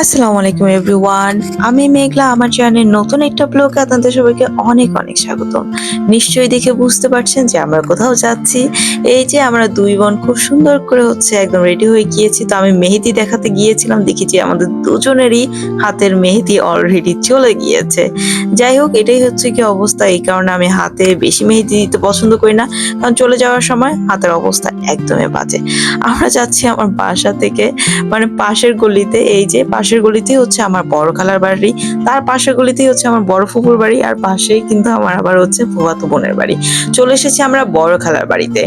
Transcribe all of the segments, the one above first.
আসসালামু আলাইকুম, এভরিওয়ান। আমি মেঘলা, আমার চ্যানেলের নতুন একটা ব্লগে আপনাদের সবাইকে অনেক অনেক স্বাগতম। নিশ্চয়ই দেখে বুঝতে পারছেন যে আমরা কোথাও যাচ্ছি। এই যে আমরা দুই বোন খুব সুন্দর করে হচ্ছে একদম রেডি হয়ে গিয়েছি। তো আমি মেহেদি দেখাতে গিয়েছিলাম দেখেছি আমাদের দুজনেরই হাতের মেহেদি অলরেডি চলে গিয়েছে। যাই হোক, এটাই হচ্ছে কি অবস্থা। এই কারণে আমি হাতে বেশি মেহেদি দিতে পছন্দ করি না। কারণ চলে যাওয়ার সময় হাতের অবস্থা একদমই বাজে। আমরা যাচ্ছি আমার বাসা থেকে মানে পাশের গলিতে, এই যে পাশের গলিতেই হচ্ছে আমার বড় খালার বাড়ি, তার পাশের গলিতেই হচ্ছে আমার বড় ফুপুর বাড়ি, আর পাশেই কিন্তু আমার আবার হচ্ছে ফুয়াতো বোনের বাড়ি। চলে এসেছি আমরা বড় খালার বাড়িতে।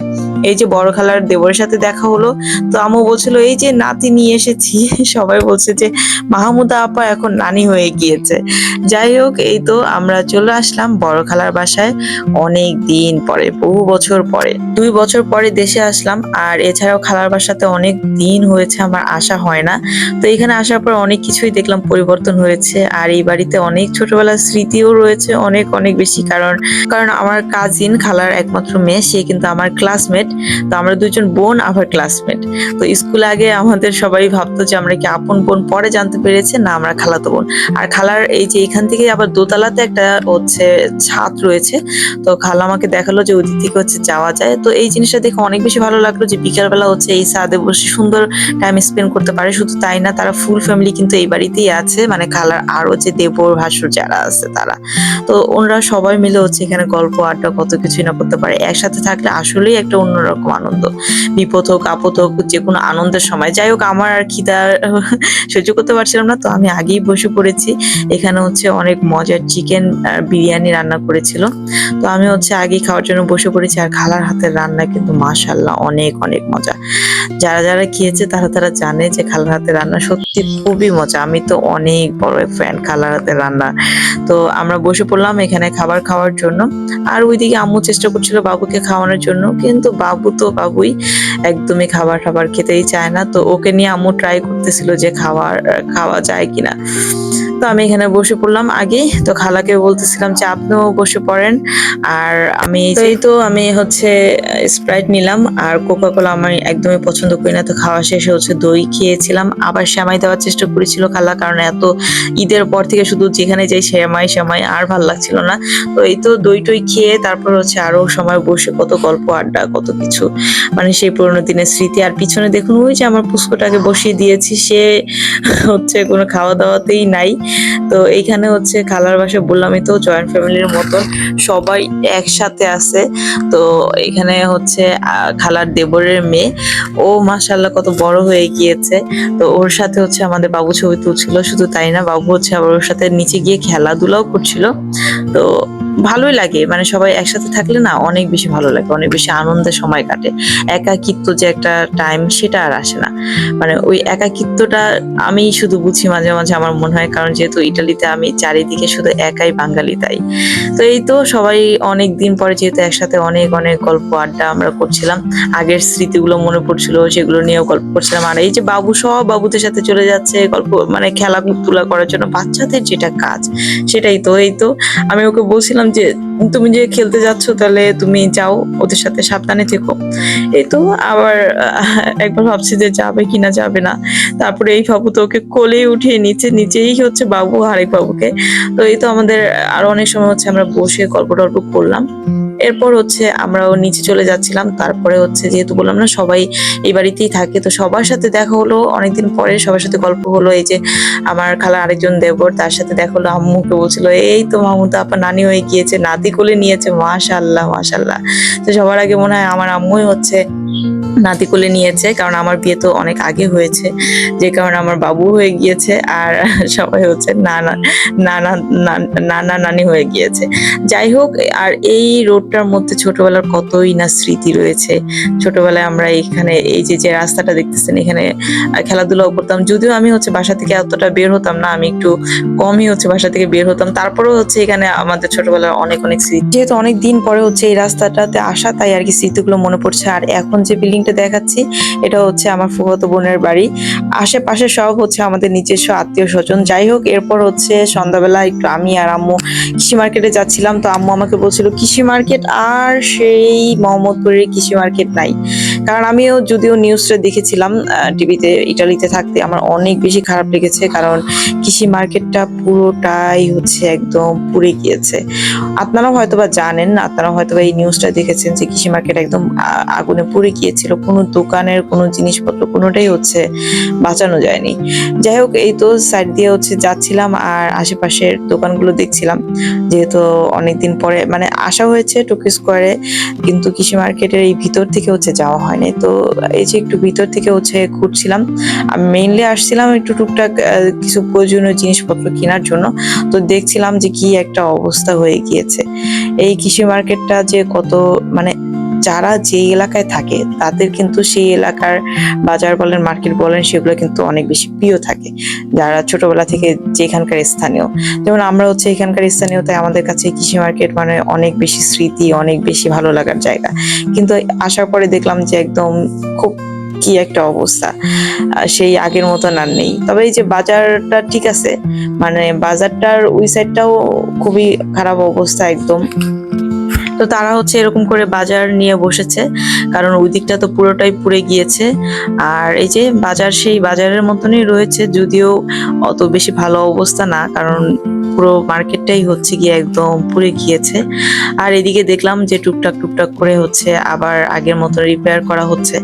এই যে বড় খালার দেবরের সাথে দেখা হলো, তো আমু বলছিল, এই যে নাতি নিয়ে এসেছি। সবাই বলছে যে, মাহমুদা আপা এখন নানি হয়ে গিয়েছে। যাই হোক, এই তো আমরা চলে আসলাম বড় খালার বাসায় অনেক দিন পরে, বহু বছর পরে। দুই বছর পরে দেশে আসলাম, আর এছাড়াও খালার বাসাতে অনেক দিন হয়েছে, আমার আসা হয় না। তো এখানে আসার পর অনেক কিছুই দেখলাম, পরিবর্তন হয়েছে, আর এই বাড়িতে অনেক ছোটবেলার স্মৃতিও রয়েছে অনেক অনেক বেশি। কারণ কারণ আমার কাজিন খালার একমাত্র মেয়ে, সে কিন্তু আমার ক্লাসমেট তো আমরা দুজন বোন, আবার ক্লাসমেট তো স্কুল আগে আমাদের সবাই ভাবতো যে আমরা কি আপন বোন পরে জানতে পেরেছে? না, আমরা খালাতো বোন। আর খালার এই যে এখান থেকে আবার দোতলাতে একটা হচ্ছে ছাদ রয়েছে। তো খালা আমাকে দেখাল যে ওদিক থেকে হচ্ছে যাওয়া যায়। তো এই জিনিসটা দেখে অনেক বেশি ভালো লাগল যে বিকালবেলা হচ্ছে এই ছাদে বসে সুন্দর টাইম স্পেন্ড করতে পারে। শুধু তাই না, তারা ফুল ফ্যামিলি কিন্তু এই বাড়িতেই আছে। মানে খালার আরও যে দেবর, ভাসুর যারা আছে তারা। তো ওনারা সবাই মিলে হচ্ছে এখানে গল্প, আড্ডা কত কিছুই না করতে পারে। একসাথে থাকলে আসলেই একটা অন্যরকম আনন্দ। বিপদ হোক, আপদ হোক, যে কোনো আনন্দের সময়। যাই হোক, আমার আর খিদা সহ্য করতে পারছিলাম না, তো আমি আগেই বসে পড়েছি। এখানে হচ্ছে অনেক মজার চিকেন বিরিয়ানি রান্না করেছিল। তো আমি হচ্ছে আগেই খাওয়ার জন্য বসে পড়েছি। আর খালার হাতের রান্না কিন্তু মাশাল্লাহ অনেক অনেক মজা। যারা যারা খেয়েছে, তারা তারা জানে যে খালার হাতের রান্না সত্যি খুবই মজা। আমি তো অনেক বড় ফ্যান খালার হাতের রান্না। তো আমরা বসে পড়লাম এখানে খাবার খাওয়ার জন্য। আর ওইদিকে আম্মু চেষ্টা করছিল বাবুকে খাওয়ানোর জন্য, কিন্তু বাবু তো বাবুই একদমই খাবার খাবার খেতেই চায় না। তো ওকে নিয়ে আম্মু ট্রাই করতেছিল যে খাওয়ার, খাওয়া যায় কিনা। তো আমি এখানে বসে পড়লাম আগে। তো খালাকে বলতেছিলাম যে, আপনিও বসে পড়েন। আর আমি এই তো আমি হচ্ছে স্প্রাইট নিলাম। আর কোকা কোলা আমি একদমই পছন্দ করি না। তো খাওয়া শেষে হচ্ছে দই খেয়েছিলাম। আবার শ্যামাই দেওয়ার চেষ্টা করেছিল খালা, কারণ এত ঈদের পর থেকে শুধু যেখানে যাই শ্যামাই শ্যামাই আর ভালো লাগছিল না। তো এই তো দই টই খেয়ে তারপর হচ্ছে আরও সময় বসে কত গল্প, আড্ডা, কত কিছু। মানে সেই পুরোনো দিনের স্মৃতি। আর পিছনে দেখুন, ওই যে আমার পুষ্পটাকে বসিয়ে দিয়েছি। সে হচ্ছে কোনো খাওয়া দাওয়াতেই নাই। তো এইখানে হচ্ছে খালার বাসা বললামই তো জয়েন্ট ফ্যামিলির মতন সবাই একসাথে আছে। তো এখানে হচ্ছে খালার দেবরের মেয়ে। ও মাসাল্লাহ কত বড় হয়ে গিয়েছে। তো ওর সাথে হচ্ছে আমাদের বাবু ছবি তুলছিল, শুধু তাই না, বাবু হচ্ছে আবার ওর সাথে নিচে গিয়ে খেলাধুলাও করছিল। তো ভালোই লাগে। মানে সবাই একসাথে থাকলে না অনেক বেশি ভালো লাগে, অনেক বেশি আনন্দের সময় কাটে। একাকিত্ব যে একটা টাইম সেটা আর আসে না। মানে ওই একাকিত্বটা আমি শুধু বুঝি মাঝে মাঝে আমার মনে হয়, কারণ যেহেতু ইটালিতে আমি চারিদিকে শুধু একাই বাঙালি তাই। তো এই তো সবাই অনেক দিন পরে যেহেতু একসাথে অনেক অনেক গল্প আড্ডা আমরা করছিলাম, আগের স্মৃতিগুলো মনে পড়ছিল, সেগুলো নিয়েও গল্প করছিলাম। আর এই যে বাবু সব বাবুদের সাথে চলে যাচ্ছে, গল্প মানে খেলাধুলা করার জন্য বাচ্চাদের যেটা কাজ, সেটাই তো, এই তো। আমি ওকে বলছিলাম যে, তুমি যে খেলতে যাচ্ছ তাহলে তুমি যাও, ওদের সাথে সাবধানে থেকো। এই তো আবার একবার ভাবছি যে যাবে কিনা যাবে না। তারপরে এই বাবু তো ওকে কোলে উঠিয়ে নিচে, নিচেই হচ্ছে বাবু, আরেক বাবুকে। তো এই তো আমাদের আরও অনেক সময় হচ্ছে আমরা বসে গল্প টল্প করলাম। এরপর হচ্ছে আমরাও নিচে চলে যাচ্ছিলাম। তারপরে হচ্ছে যেহেতু বললাম না, সবাই এই বাড়িতেই থাকে। তো সবার সাথে দেখা হলো, অনেকদিন পরে সবার সাথে গল্প হলো। এই যে আমার খালা আরেকজন দেবর, তার সাথে দেখা হলো, আম্মুকে বলছিল, এই তো মাহমুদা আপা নানি হয়ে গিয়েছে, নাতি কোলে নিয়েছে। মাশাল্লাহ মাশাল্লাহ তো সবার আগে মনে হয় আমার আম্মুই হচ্ছে নাতি কোলে নিয়েছে, কারণ আমার বিয়ে তো অনেক আগে হয়েছে, যে কারণে আমার বাবু হয়ে গিয়েছে আর সবাই হচ্ছে নানা নানা নানা, নানি হয়ে গিয়েছে। যাই হোক, আর এই রোডটার মধ্যে ছোটবেলার কতই না স্মৃতি রয়েছে। ছোটবেলায় আমরা এখানে, এই যে যে রাস্তাটা দেখতেছেন, এখানে খেলাধুলাও করতাম। যদিও আমি হচ্ছে বাসা থেকে এতটা বের হতাম না, আমি একটু কমই হচ্ছে বাসা থেকে বের হতাম। তারপরেও হচ্ছে এখানে আমাদের ছোটবেলার অনেক অনেক স্মৃতি। যেহেতু অনেক দিন পরে হচ্ছে এই রাস্তাটাতে আসা, তাই আর কি স্মৃতিগুলো মনে পড়ছে। আর এখন যে বিল্ডিংটা দেখাচ্ছি। এটা হচ্ছে আমার ফুফাতো বোনের বাড়ি। আশেপাশে সব হচ্ছে আমাদের নিজস্ব আত্মীয় স্বজন। যাই হোক, এরপর হচ্ছে সন্ধ্যাবেলা একটু আমি আর আম্মু কৃষি মার্কেটে যাচ্ছিলাম। তো আম্মু আমাকে বলছিল, কৃষি মার্কেট আর সেই মোহাম্মদপুরের কৃষি মার্কেট নাই। কারণ আমিও যদিও নিউজটা দেখেছিলাম টিভিতে ইটালিতে থাকতে আমার অনেক বেশি খারাপ লেগেছে, কারণ কৃষি মার্কেটটা পুরোটাই হচ্ছে একদম পুড়ে গিয়েছে। আপনারাও হয়তোবা জানেন আপনারা হয়তোবা এই নিউজটা দেখেছেন যে কৃষি মার্কেট একদম আগুনে পুড়ে গিয়েছিল। কোনো দোকানের, কোনো জিনিসপত্র, কোনোটাই হচ্ছে বাঁচানো যায়নি। যাই হোক, এই তো সাইড দিয়ে হচ্ছে যাচ্ছিলাম আর আশেপাশের দোকানগুলো দেখছিলাম। যেহেতু অনেকদিন পরে মানে আসা হয়েছে টোকিও স্কোয়ারে কিন্তু কৃষি মার্কেটের এই ভিতর থেকে হচ্ছে যাওয়া হয়নি। তো এই যে একটু ভিতর থেকে হচ্ছে ঘুরছিলাম, আমি মেইনলি আসছিলাম একটু টুকটাক কিছু প্রয়োজনীয় জিনিসপত্র কেনার জন্য। তো দেখছিলাম যে কি একটা অবস্থা হয়ে গিয়েছে। এই কৃষি মার্কেটটা যে কত মানে যারা যে এলাকায় থাকে, তাদের কিন্তু সেই এলাকার বাজার বলেন, মার্কেট বলেন, সেগুলো কিন্তু অনেক বেশি প্রিয় থাকে। যারা ছোটবেলা থেকে যেখানকার স্থানীয়। যেমন আমরা হচ্ছে এখানকার স্থানীয় তাই আমাদের কাছে কৃষি মার্কেট মানে অনেক বেশি স্মৃতি, অনেক বেশি ভালো লাগার জায়গা। কিন্তু আসার পরে দেখলাম যে একদম খুব কি একটা অবস্থা। সেই আগের মতন আর নেই। তবে এই যে বাজারটা ঠিক আছে মানে বাজারটার ওই সাইডটাও খুবই খারাপ অবস্থা একদম। তো তারা হচ্ছে এরকম করে বাজার নিয়ে বসেছে। কারণ ওই দিকটা তো পুরোটাই পুড়ে গিয়েছে। আর এই যে বাজার সেই বাজারের মতনই রয়েছে, যদিও অত বেশি ভালো অবস্থা না, কারণ পুরো মার্কেটটাই হচ্ছে গিয়ে একদম পুড়ে গিয়েছে। আর এদিকে দেখলাম যে টুকটাক টুকটাক করে হচ্ছে আবার আগের মতো রিপেয়ার করা হচ্ছে।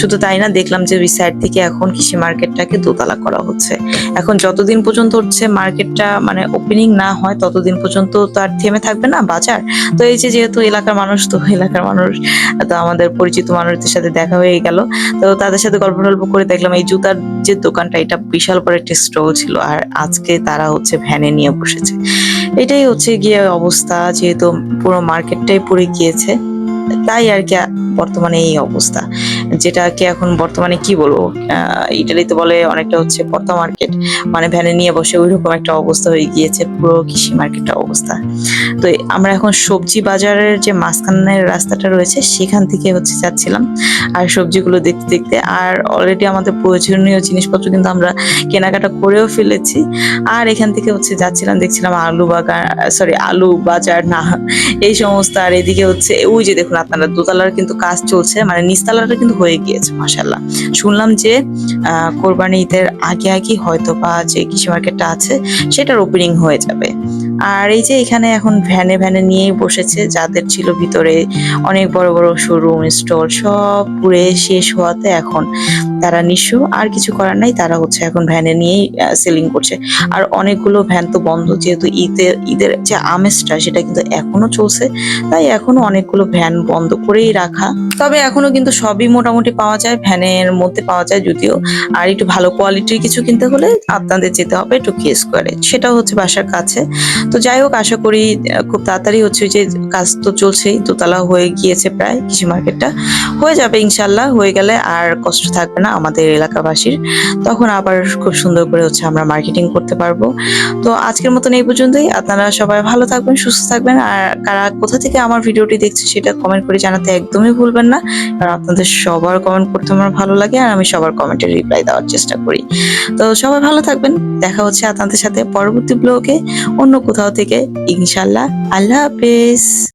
শুধু তাই না, দেখলাম যে ওই সাইড থেকে এখন কৃষি মার্কেটটাকে দোতলা করা হচ্ছে। এখন যতদিন পর্যন্ত হচ্ছে মার্কেটটা মানে ওপেনিং না হয়, ততদিন পর্যন্ত তো আর থেমে থাকবে না বাজার। তো এই যে যেহেতু এলাকার মানুষ, তো এলাকার মানুষ, তো আমাদের পরিচিত মানুষদের সাথে দেখা হয়ে গেল। তো তাদের সাথে গল্প টল্প করে দেখলাম এই জুতার যে দোকানটা, এটা বিশাল বড় একটা স্টোর ছিল। আর আজকে তারা হচ্ছে ভ্যানে নিয়ে বসেছে। এটাই হচ্ছে গিয়ে অবস্থা, যেহেতু পুরো মার্কেটটাই পুড়ে গিয়েছে, তাই আর কি বর্তমানে এই অবস্থা। যেটাকে এখন বর্তমানে কি বলব? ইটালিতে বলে অনেকটা হচ্ছে পর্তা মার্কেট মানে ভ্যানে নিয়ে বসে ওইরকম একটা অবস্থা হয়ে গিয়েছে, পুরো কৃষি মার্কেটের অবস্থা। তো আমরা এখন সবজি বাজারের যে মাঝখানের রাস্তাটা রয়েছে, সেখান থেকে হচ্ছে যাচ্ছিলাম। আর সবজিগুলো দেখতে দেখতে, আর অলরেডি আমাদের প্রয়োজনীয় জিনিসপত্র কিন্তু আমরা কেনাকাটা করেও ফেলেছি। আর এখান থেকে হচ্ছে যাচ্ছিলাম, দেখছিলাম আলু বাগান সরি আলু বাজার, না, এই সমস্ত। আর এদিকে হচ্ছে, ওই যে দেখুন আপনারা, দোতলার কিন্তু কাজ চলছে মানে নিচতলাটা কিন্তু হয়ে গিয়েছে মাসাল্লাহ শুনলাম যে কোরবানি ঈদের আগে আগে হয়তো বা যে কৃষি মার্কেটটা আছে, সেটার ওপেনিং হয়ে যাবে। আর এই যে এখানে এখন ভ্যানে ভ্যানে নিয়েই বসেছে, যাদের ছিল ভিতরে অনেক বড় বড় শোরুম স্টল সব পুরে শেষ হওয়াতে এখন তারা নিঃস্ব, আর কিছু করার নাই, তারা হচ্ছে এখন ভ্যানে নিয়েই সেলিং করছে। আর অনেকগুলো ভ্যান তো বন্ধ, যেহেতু ঈদের ঈদের যে আমেজটা সেটা কিন্তু এখনও চলছে, তাই এখনও অনেকগুলো ভ্যান বন্ধ করেই রাখা। তবে এখনও কিন্তু সবই মোটামুটি পাওয়া যায়, ভ্যানের মধ্যে পাওয়া যায় যদিও। আর একটু ভালো কোয়ালিটির কিছু কিনতে হলে আপনাদের যেতে হবে টোকিও স্কোয়ারে সেটাও হচ্ছে বাসার কাছে। তো যাই হোক, আশা করি খুব তাড়াতাড়ি হচ্ছে যে কাজ তো চলছেই দোতলা হয়ে গিয়েছে প্রায় কৃষি মার্কেটটা। হয়ে যাবে ইনশাল্লাহ হয়ে গেলে আর কষ্ট থাকবে না আমাদের এলাকাবাসীর। তখন আবার খুব সুন্দর করে হচ্ছে আমরা মার্কেটিং করতে পারব। তো আজকের মতন এই পর্যন্তই। আপনারা সবাই ভালো থাকবেন, সুস্থ থাকবেন। আর কারা কোথা থেকে আমার ভিডিওটি দেখছে সেটা কমেন্ট করে জানাতে একদমই ভুলবেন না। কারণ আপনাদের সবার কমেন্ট করতে আমার ভালো লাগে আর আমি সবার কমেন্টের রিপ্লাই দেওয়ার চেষ্টা করি। তো সবাই ভালো থাকবেন। দেখা হচ্ছে আপনাদের সাথে পরবর্তী ব্লগে অন্য কোথাও থেকে ইনশাল্লাহ আল্লাহ হাফেজ।